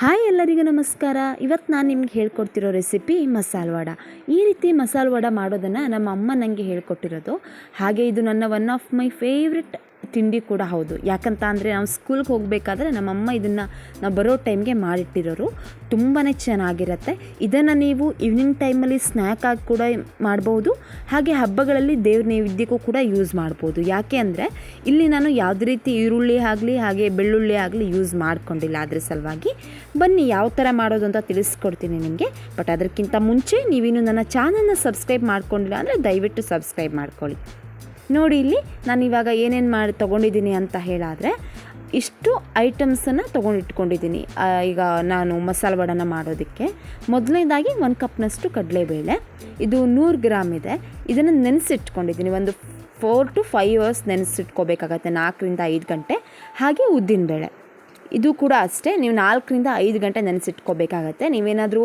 Hi ಎಲ್ಲರಿಗೂ ನಮಸ್ಕಾರ. ಇವತ್ತು ನಾನು ನಿಮ್ಗೆ ಹೇಳ್ಕೊಡ್ತಿರೋ ರೆಸಿಪಿ ಮಸಾಲ ವಡ. ಈ ರೀತಿ ಮಸಾಲ ವಡ ಮಾಡೋದನ್ನು ನಮ್ಮ ಅಮ್ಮ ನನಗೆ ಹೇಳ್ಕೊಟ್ಟಿರೋದು. ಹಾಗೆ ಇದು ನನ್ನ ಒನ್ ಆಫ್ ಮೈ ಫೇವ್ರೆಟ್ ತಿಂಡಿ ಕೂಡ ಹೌದು. ಯಾಕಂತ ಅಂದರೆ ನಾವು ಸ್ಕೂಲ್ಗೆ ಹೋಗಬೇಕಾದ್ರೆ ನಮ್ಮಮ್ಮ ಇದನ್ನು ನಾವು ಬರೋ ಟೈಮ್ಗೆ ಮಾಡಿಟ್ಟಿರೋರು. ತುಂಬಾ ಚೆನ್ನಾಗಿರುತ್ತೆ. ಇದನ್ನು ನೀವು ಈವ್ನಿಂಗ್ ಟೈಮಲ್ಲಿ ಸ್ನ್ಯಾಕ್ ಆಗಿ ಕೂಡ ಮಾಡ್ಬೋದು. ಹಾಗೆ ಹಬ್ಬಗಳಲ್ಲಿ ದೇವ್ರ ನೈವೇದ್ಯಕ್ಕೂ ಕೂಡ ಯೂಸ್ ಮಾಡ್ಬೋದು. ಯಾಕೆ ಅಂದರೆ ಇಲ್ಲಿ ನಾನು ಯಾವುದೇ ರೀತಿ ಈರುಳ್ಳಿ ಆಗಲಿ, ಹಾಗೆ ಬೆಳ್ಳುಳ್ಳಿ ಆಗಲಿ ಯೂಸ್ ಮಾಡ್ಕೊಂಡಿಲ್ಲ ಅದರ ಸಲುವಾಗಿ. ಬನ್ನಿ ಯಾವ ಥರ ಮಾಡೋದು ಅಂತ ತಿಳಿಸ್ಕೊಡ್ತೀನಿ ನಿಮಗೆ. ಬಟ್ ಅದಕ್ಕಿಂತ ಮುಂಚೆ ನೀವಿನ್ನು ನನ್ನ ಚಾನಲ್ನ ಸಬ್ಸ್ಕ್ರೈಬ್ ಮಾಡ್ಕೊಂಡಿಲ್ಲ ಅಂದರೆ ದಯವಿಟ್ಟು ಸಬ್ಸ್ಕ್ರೈಬ್ ಮಾಡ್ಕೊಳ್ಳಿ. ನೋಡಿ ಇಲ್ಲಿ ನಾನು ಇವಾಗ ಏನೇನು ಮಾಡಿ, ತೊಗೊಂಡಿದ್ದೀನಿ ಅಂತ ಹೇಳಾದರೆ ಇಷ್ಟು ಐಟಮ್ಸನ್ನು ತೊಗೊಂಡಿಟ್ಕೊಂಡಿದ್ದೀನಿ. ಈಗ ನಾನು ಮಸಾಲೆ ವಡನ ಮಾಡೋದಕ್ಕೆ. ಮೊದಲನೇದಾಗಿ ಒಂದು ಕಪ್ನಷ್ಟು ಕಡಲೆಬೇಳೆ. ಇದು ನೂರು ಗ್ರಾಮ್ ಇದೆ. ಇದನ್ನು ನೆನೆಸಿಟ್ಕೊಂಡಿದ್ದೀನಿ. ಒಂದು ಫೋರ್ ಟು ಫೈವ್ ಅವರ್ಸ್ ನೆನೆಸಿಟ್ಕೋಬೇಕಾಗತ್ತೆ. ನಾಲ್ಕರಿಂದ ಐದು ಗಂಟೆ. ಹಾಗೆ ಉದ್ದಿನಬೇಳೆ. ಇದು ಕೂಡ ಅಷ್ಟೇ. ನೀವು ನಾಲ್ಕರಿಂದ ಐದು ಗಂಟೆ ನೆನೆಸಿಟ್ಕೋಬೇಕಾಗತ್ತೆ. ನೀವೇನಾದರೂ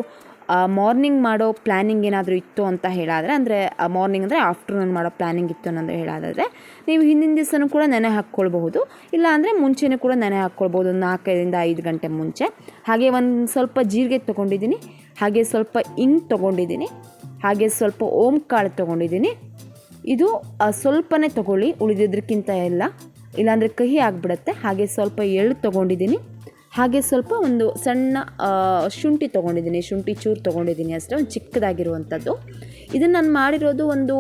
ಮಾರ್ನಿಂಗ್ ಮಾಡೋ ಪ್ಲ್ಯಾನಿಂಗ್ ಏನಾದರೂ ಇತ್ತು ಅಂತ ಹೇಳಾದರೆ, ಅಂದರೆ ಮಾರ್ನಿಂಗ್ ಅಂದರೆ ಆಫ್ಟರ್ನೂನ್ ಮಾಡೋ ಪ್ಲ್ಯಾನಿಂಗ್ ಇತ್ತು ಅನ್ನೋದು ಹೇಳೋದಾದರೆ ನೀವು ಹಿಂದಿನ ದಿವಸನೂ ಕೂಡ ನೆನೆ ಹಾಕ್ಕೊಳ್ಬಹುದು. ಇಲ್ಲ ಅಂದರೆ ಮುಂಚೆನೂ ಕೂಡ ನೆನೆ ಹಾಕ್ಕೊಳ್ಬೋದು ಒಂದು ನಾಲ್ಕೈದರಿಂದ ಐದು ಗಂಟೆ ಮುಂಚೆ. ಹಾಗೆ ಒಂದು ಸ್ವಲ್ಪ ಜೀರಿಗೆ ತೊಗೊಂಡಿದ್ದೀನಿ, ಹಾಗೆ ಸ್ವಲ್ಪ ಇಂಗ್ ತೊಗೊಂಡಿದ್ದೀನಿ, ಹಾಗೆ ಸ್ವಲ್ಪ ಓಂ ಕಾಳು ತೊಗೊಂಡಿದ್ದೀನಿ. ಇದು ಸ್ವಲ್ಪನೇ ತೊಗೊಳ್ಳಿ ಉಳಿದಿದ್ದಕ್ಕಿಂತ ಎಲ್ಲ. ಇಲ್ಲಾಂದರೆ ಕಹಿ ಆಗಿಬಿಡುತ್ತೆ. ಹಾಗೆ ಸ್ವಲ್ಪ ಎಳ್ಳು ತೊಗೊಂಡಿದ್ದೀನಿ. ಹಾಗೆ ಸ್ವಲ್ಪ ಒಂದು ಸಣ್ಣ ಶುಂಠಿ ತೊಗೊಂಡಿದ್ದೀನಿ. ಶುಂಠಿ ಚೂರು ತೊಗೊಂಡಿದ್ದೀನಿ ಅಷ್ಟೇ, ಒಂದು ಚಿಕ್ಕದಾಗಿರುವಂಥದ್ದು. ಇದನ್ನು ನಾನು ಮಾಡಿರೋದು ಒಂದು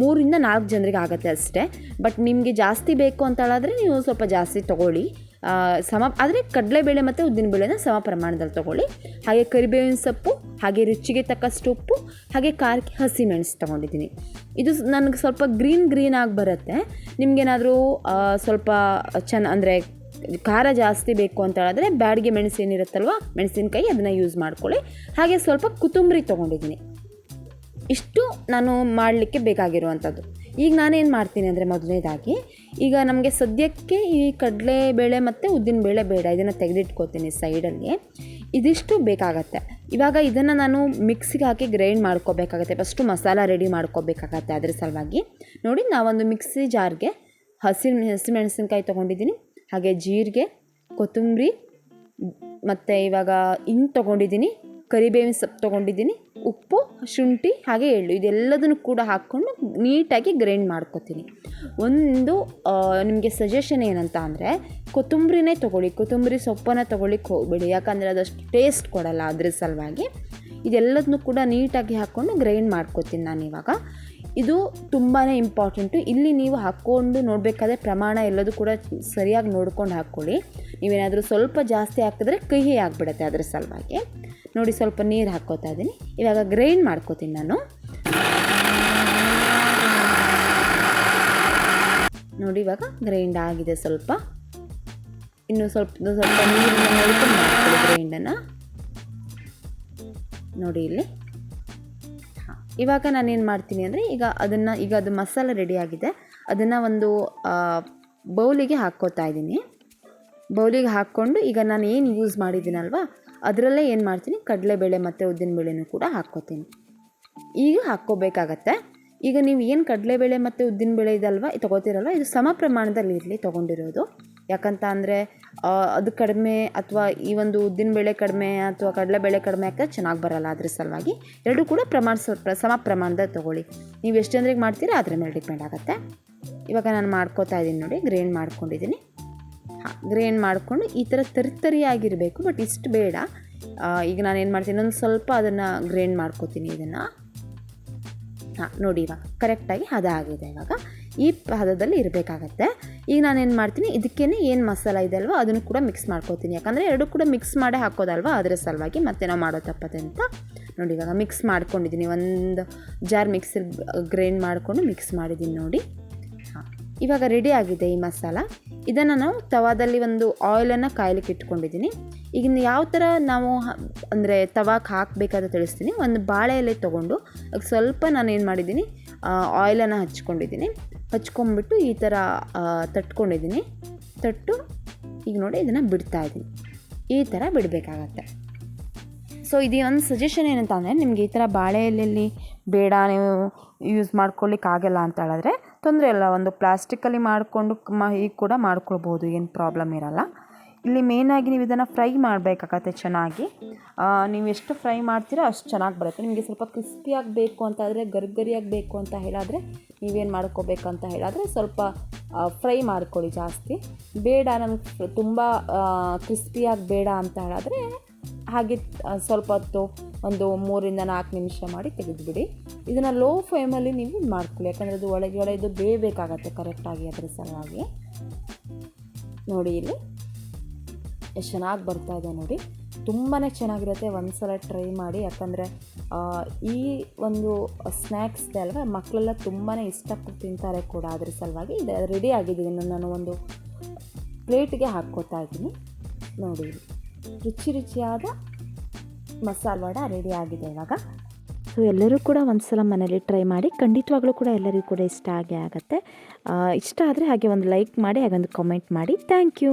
ಮೂರಿಂದ ನಾಲ್ಕು ಜನರಿಗೆ ಆಗುತ್ತೆ ಅಷ್ಟೇ. ಬಟ್ ನಿಮಗೆ ಜಾಸ್ತಿ ಬೇಕು ಅಂತ ನೀವು ಸ್ವಲ್ಪ ಜಾಸ್ತಿ ತೊಗೊಳ್ಳಿ. ಸಮ, ಆದರೆ ಕಡಲೆಬೇಳೆ ಮತ್ತು ಉದ್ದಿನಬೇಳೆನ ಸಮ ಪ್ರಮಾಣದಲ್ಲಿ ತೊಗೊಳ್ಳಿ. ಹಾಗೆ ಕರಿಬೇವಿನ ಸೊಪ್ಪು, ಹಾಗೆ ರುಚಿಗೆ ತಕ್ಕಷ್ಟು ಉಪ್ಪು, ಹಾಗೆ ಖಾರಕ್ಕೆ ಹಸಿಮೆಣಸು ತೊಗೊಂಡಿದ್ದೀನಿ. ಇದು ನನಗೆ ಸ್ವಲ್ಪ ಗ್ರೀನ್ ಗ್ರೀನ್ ಆಗಿ ಬರುತ್ತೆ. ನಿಮಗೇನಾದರೂ ಸ್ವಲ್ಪ ಚೆನ್ನ ಅಂದರೆ ಖಾರ ಜಾಸ್ತಿ ಬೇಕು ಅಂತ ಹೇಳಿದ್ರೆ ಬ್ಯಾಡಿಗೆ ಮೆಣಸೇನಿರುತ್ತಲ್ವ ಮೆಣಸಿನಕಾಯಿ ಅದನ್ನು ಯೂಸ್ ಮಾಡ್ಕೊಳ್ಳಿ. ಹಾಗೆ ಸ್ವಲ್ಪ ಕೊತ್ತಂಬರಿ ತೊಗೊಂಡಿದ್ದೀನಿ. ಇಷ್ಟು ನಾನು ಮಾಡಲಿಕ್ಕೆ ಬೇಕಾಗಿರುವಂಥದ್ದು ಈಗ ನಾನೇನು ಮಾಡ್ತೀನಿ ಅಂದರೆ ಮೊದಲನೇದಾಗಿ, ಈಗ ನಮಗೆ ಸದ್ಯಕ್ಕೆ ಈ ಕಡಲೆ ಬೇಳೆ ಮತ್ತು ಉದ್ದಿನಬೇಳೆ ಬೇಡ. ಇದನ್ನು ತೆಗೆದಿಟ್ಕೋತೀನಿ ಸೈಡಲ್ಲಿ. ಇದಿಷ್ಟು ಬೇಕಾಗತ್ತೆ. ಇವಾಗ ಇದನ್ನು ನಾನು ಮಿಕ್ಸಿಗೆ ಹಾಕಿ ಗ್ರೈಂಡ್ ಮಾಡ್ಕೋಬೇಕಾಗತ್ತೆ. ಫಸ್ಟು ಮಸಾಲ ರೆಡಿ ಮಾಡ್ಕೋಬೇಕಾಗತ್ತೆ ಅದ್ರ ಸಲುವಾಗಿ. ನೋಡಿ ನಾವೊಂದು ಮಿಕ್ಸಿ ಜಾರ್ಗೆ ಹಸಿ ಹಸಿಮೆಣಸಿನ್ಕಾಯಿ ತೊಗೊಂಡಿದ್ದೀನಿ. ಹಾಗೆ ಜೀರಿಗೆ, ಕೊತ್ತಂಬರಿ, ಮತ್ತು ಇವಾಗ ಇನ್ನು ತೊಗೊಂಡಿದ್ದೀನಿ, ಕರಿಬೇವಿನ ಸೊಪ್ಪು ತೊಗೊಂಡಿದ್ದೀನಿ, ಉಪ್ಪು, ಶುಂಠಿ, ಹಾಗೆ ಎಳ್ಳು. ಇದೆಲ್ಲದನ್ನು ಕೂಡ ಹಾಕ್ಕೊಂಡು ನೀಟಾಗಿ ಗ್ರೈಂಡ್ ಮಾಡ್ಕೊತೀನಿ. ಒಂದು ನಿಮಗೆ ಸಜೆಷನ್ ಏನಂತ ಅಂದರೆ, ಕೊತ್ತಂಬರಿನೇ ತೊಗೊಳ್ಳಿ. ಕೊತ್ತಂಬರಿ ಸೊಪ್ಪನ್ನು ತೊಗೊಳ್ಳಿಕ್ಕೆ ಹೋಗಬೇಡಿ. ಯಾಕಂದರೆ ಅದಷ್ಟು ಟೇಸ್ಟ್ ಕೊಡಲ್ಲ ಅದ್ರ ಸಲುವಾಗಿ. ಇದೆಲ್ಲದನ್ನು ಕೂಡ ನೀಟಾಗಿ ಹಾಕ್ಕೊಂಡು ಗ್ರೈಂಡ್ ಮಾಡ್ಕೊತೀನಿ ನಾನು ಇವಾಗ ಇದು ತುಂಬಾ ಇಂಪಾರ್ಟೆಂಟು ಇಲ್ಲಿ ನೀವು ಹಾಕ್ಕೊಂಡು ನೋಡಬೇಕಾದ್ರೆ ಪ್ರಮಾಣ ಎಲ್ಲದೂ ಕೂಡ ಸರಿಯಾಗಿ ನೋಡ್ಕೊಂಡು ಹಾಕ್ಕೊಳ್ಳಿ. ನೀವೇನಾದರೂ ಸ್ವಲ್ಪ ಜಾಸ್ತಿ ಹಾಕಿದ್ರೆ ಕಹಿ ಆಗಿಬಿಡುತ್ತೆ ಅದರ ಸಲುವಾಗಿ. ನೋಡಿ ಸ್ವಲ್ಪ ನೀರು ಹಾಕ್ಕೋತಾ ಇದ್ದೀನಿ. ಇವಾಗ ಗ್ರೈಂಡ್ ಮಾಡ್ಕೋತೀನಿ ನಾನು. ನೋಡಿ ಇವಾಗ ಗ್ರೈಂಡ್ ಆಗಿದೆ ಸ್ವಲ್ಪ. ಇನ್ನು ಸ್ವಲ್ಪ ಸ್ವಲ್ಪ ನೀರನ್ನು ಗ್ರೈಂಡನ್ನು ನೋಡಿ ಇಲ್ಲಿ. ಇವಾಗ ನಾನೇನು ಮಾಡ್ತೀನಿ ಅಂದರೆ ಈಗ ಅದನ್ನು, ಈಗ ಅದು ಮಸಾಲ ರೆಡಿಯಾಗಿದೆ ಅದನ್ನು ಒಂದು ಬೌಲಿಗೆ ಹಾಕ್ಕೋತಾ ಇದ್ದೀನಿ. ಬೌಲಿಗೆ ಹಾಕ್ಕೊಂಡು ಈಗ ನಾನು ಏನು ಯೂಸ್ ಮಾಡಿದ್ದೀನಲ್ವ, ಅದರಲ್ಲೇ ಏನು ಮಾಡ್ತೀನಿ, ಕಡಲೆಬೇಳೆ ಮತ್ತು ಉದ್ದಿನಬೇಳೆನೂ ಕೂಡ ಹಾಕ್ಕೋತೀನಿ. ಈಗ ಹಾಕ್ಕೋಬೇಕಾಗತ್ತೆ. ಈಗ ನೀವು ಏನು ಕಡಲೆಬೇಳೆ ಮತ್ತು ಉದ್ದಿನಬೇಳೆ ಇದಲ್ವ ತೊಗೋತಿರಲ್ವ, ಇದು ಸಮ ಪ್ರಮಾಣದಲ್ಲಿ ಇರಲಿ ತೊಗೊಂಡಿರೋದು. ಯಾಕಂತ ಅಂದರೆ ಅದು ಕಡಿಮೆ ಅಥವಾ ಈ ಒಂದು ಉದ್ದಿನಬೇಳೆ ಕಡಿಮೆ ಅಥವಾ ಕಡಲೆಬೇಳೆ ಕಡಿಮೆ ಹಾಕಿದ್ರೆ ಚೆನ್ನಾಗಿ ಬರೋಲ್ಲ ಅದ್ರ ಸಲುವಾಗಿ. ಎರಡೂ ಕೂಡ ಪ್ರಮಾಣ ಸ್ವಲ್ಪ ಸಮ ಪ್ರಮಾಣದಲ್ಲಿ ತೊಗೊಳ್ಳಿ. ನೀವು ಎಷ್ಟು ಜನರಿಗೆ ಮಾಡ್ತೀರಾ ಅದ್ರ ಮೇಲೆ ಡಿಪೆಂಡ್ ಆಗುತ್ತೆ. ಇವಾಗ ನಾನು ಮಾಡ್ಕೋತಾ ಇದ್ದೀನಿ ನೋಡಿ ಗ್ರೈಂಡ್ ಮಾಡ್ಕೊಂಡಿದ್ದೀನಿ. ಹಾಂ ಗ್ರೈಂಡ್ ಮಾಡಿಕೊಂಡು ಈ ಥರ ತರಿತರಿಯಾಗಿರಬೇಕು ಬಟ್ ಇಷ್ಟು ಬೇಡ. ಈಗ ನಾನು ಏನು ಮಾಡ್ತೀನಿ ಒಂದು ಸ್ವಲ್ಪ ಅದನ್ನು ಗ್ರೈಂಡ್ ಮಾಡ್ಕೋತೀನಿ ಇದನ್ನು. ಹಾಂ, ನೋಡಿ ಇವಾಗ, ಕರೆಕ್ಟಾಗಿ ಹದ ಆಗಿದೆ ಇವಾಗ. ಈ ಪದದಲ್ಲಿ ಇರಬೇಕಾಗತ್ತೆ. ಈಗ ನಾನೇನು ಮಾಡ್ತೀನಿ? ಇದಕ್ಕೇ ಏನು ಮಸಾಲ ಇದೆ ಅಲ್ವಾ ಅದನ್ನು ಕೂಡ ಮಿಕ್ಸ್ ಮಾಡ್ಕೋತೀನಿ. ಯಾಕಂದರೆ ಎರಡೂ ಕೂಡ ಮಿಕ್ಸ್ ಮಾಡೇ ಹಾಕೋದಲ್ವಾ, ಅದರ ಸಲುವಾಗಿ ಮತ್ತೆ ನಾವು ಮಾಡೋ ತಪ್ಪದೆ ಅಂತ. ನೋಡಿ, ಇವಾಗ ಮಿಕ್ಸ್ ಮಾಡ್ಕೊಂಡಿದ್ದೀನಿ ಒಂದು ಜಾರ್ ಮಿಕ್ಸರ್ ಗ್ರೈಂಡ್ ಮಾಡಿಕೊಂಡು ಮಿಕ್ಸ್ ಮಾಡಿದ್ದೀನಿ ನೋಡಿ. ಇವಾಗ ರೆಡಿ ಆಗಿದೆ ಈ ಮಸಾಲ. ಇದನ್ನು ನಾವು ತವಾದಲ್ಲಿ ಒಂದು ಆಯಿಲನ್ನು ಕಾಯಲಿಕ್ಕೆ ಇಟ್ಕೊಂಡಿದ್ದೀನಿ ಈಗ ಯಾವ ಥರ ನಾವು ಅಂದರೆ ತವಾಕ್ಕೆ ಹಾಕಬೇಕಾದ ತಿಳಿಸ್ತೀನಿ. ಒಂದು ಬಾಳೆ ಎಲೆ ತೊಗೊಂಡು, ಸ್ವಲ್ಪ ನಾನು ಏನು ಮಾಡಿದ್ದೀನಿ ಆಯಿಲನ್ನು ಹಚ್ಕೊಂಡಿದ್ದೀನಿ. ಹಚ್ಕೊಂಡ್ಬಿಟ್ಟು ಈ ಥರ ತಟ್ಕೊಂಡಿದ್ದೀನಿ. ತಟ್ಟು, ಈಗ ನೋಡಿ ಇದನ್ನು ಬಿಡ್ತಾ ಇದ್ದೀನಿ. ಈ ಥರ ಬಿಡಬೇಕಾಗತ್ತೆ. ಸೊ ಇದು ಒಂದು ಸಜೆಷನ್ ಏನಂತ ಅಂದರೆ, ನಿಮಗೆ ಈ ಥರ ಬಾಳೆ ಎಲೆಯಲ್ಲಿ ಬೇಡ, ನೀವು ಯೂಸ್ ಮಾಡ್ಕೊಳ್ಳಿಕ್ಕಾಗಲ್ಲ ಅಂತ ಹೇಳಿದ್ರೆ ತೊಂದರೆ ಇಲ್ಲ. ಒಂದು ಪ್ಲಾಸ್ಟಿಕ್ಕಲ್ಲಿ ಮಾಡಿಕೊಂಡು ಮ, ಈಗ ಕೂಡ ಮಾಡ್ಕೊಳ್ಬೋದು, ಏನು ಪ್ರಾಬ್ಲಮ್ ಇರಲ್ಲ. ಇಲ್ಲಿ ಮೇಯ್ನಾಗಿ ನೀವು ಇದನ್ನು ಫ್ರೈ ಮಾಡಬೇಕಾಗತ್ತೆ ಚೆನ್ನಾಗಿ? ನೀವು ಎಷ್ಟು ಫ್ರೈ ಮಾಡ್ತೀರೋ ಅಷ್ಟು ಚೆನ್ನಾಗಿ ಬರುತ್ತೆ. ನಿಮಗೆ ಸ್ವಲ್ಪ ಕ್ರಿಸ್ಪಿಯಾಗಿ ಬೇಕು ಅಂತಾದರೆ ಗರ್ಗರಿಯಾಗಿ ಬೇಕು ಅಂತ ಹೇಳಾದರೆ ನೀವೇನು ಮಾಡ್ಕೋಬೇಕಂತ ಹೇಳಾದರೆ ಸ್ವಲ್ಪ ಫ್ರೈ ಮಾಡ್ಕೊಳ್ಳಿ ಜಾಸ್ತಿ. ಬೇಡ ನನಗೆ ತುಂಬ ಕ್ರಿಸ್ಪಿಯಾಗಿ ಬೇಡ ಅಂತ ಹೇಳಾದರೆ ಹಾಗೆ ಸ್ವಲ್ಪ ಹೊತ್ತು ಒಂದು ಮೂರಿಂದ ನಾಲ್ಕು ನಿಮಿಷ ಮಾಡಿ ತೆಗೆದುಬಿಡಿ. ಇದನ್ನು ಲೋ ಫ್ಲೇಮಲ್ಲಿ ನೀವು ಮಾಡ್ಕೊಳ್ಳಿ. ಯಾಕಂದರೆ ಅದು ಒಳಗೆ ಇದು ಬೇಯಬೇಕಾಗತ್ತೆ ಕರೆಕ್ಟಾಗಿ ಅದರ ಸಲುವಾಗಿ. ನೋಡಿ ಇಲ್ಲಿ. ಎಷ್ಟು ಚೆನ್ನಾಗಿ ಬರ್ತಾ ಇದೆ ನೋಡಿ. ತುಂಬಾ ಚೆನ್ನಾಗಿರುತ್ತೆ. ಒಂದು ಸಲ ಟ್ರೈ ಮಾಡಿ, ಯಾಕಂದರೆ ಈ ಒಂದು ಸ್ನ್ಯಾಕ್ಸ್ ಇದೆ ಅಲ್ವಾ ಮಕ್ಕಳೆಲ್ಲ ತುಂಬಾ ಇಷ್ಟಪಟ್ಟು ತಿಂತಾರೆ ಕೂಡ ಅದ್ರ ಸಲುವಾಗಿ. ಇದು ರೆಡಿ ಆಗಿದೆ ನಾನು ಒಂದು ಪ್ಲೇಟ್ಗೆ ಹಾಕ್ಕೋತಾ ಇದ್ದೀನಿ. ನೋಡಿ. ರುಚಿ ರುಚಿಯಾದ ಮಸಾಲ ವಡ ರೆಡಿ ಆಗಿದೆ ಇವಾಗ. ಸೊ ಎಲ್ಲರೂ ಕೂಡ ಒಂದು ಸಲ ಮನೇಲಿ ಟ್ರೈ ಮಾಡಿ. ಖಂಡಿತವಾಗ್ಲೂ ಕೂಡ ಎಲ್ಲರಿಗೂ ಕೂಡ ಇಷ್ಟ ಆಗೇ ಆಗುತ್ತೆ. ಇಷ್ಟ ಆದರೆ ಹಾಗೆ ಒಂದು ಲೈಕ್ ಮಾಡಿ, ಹಾಗೆ ಒಂದು ಕಾಮೆಂಟ್ ಮಾಡಿ. Thank you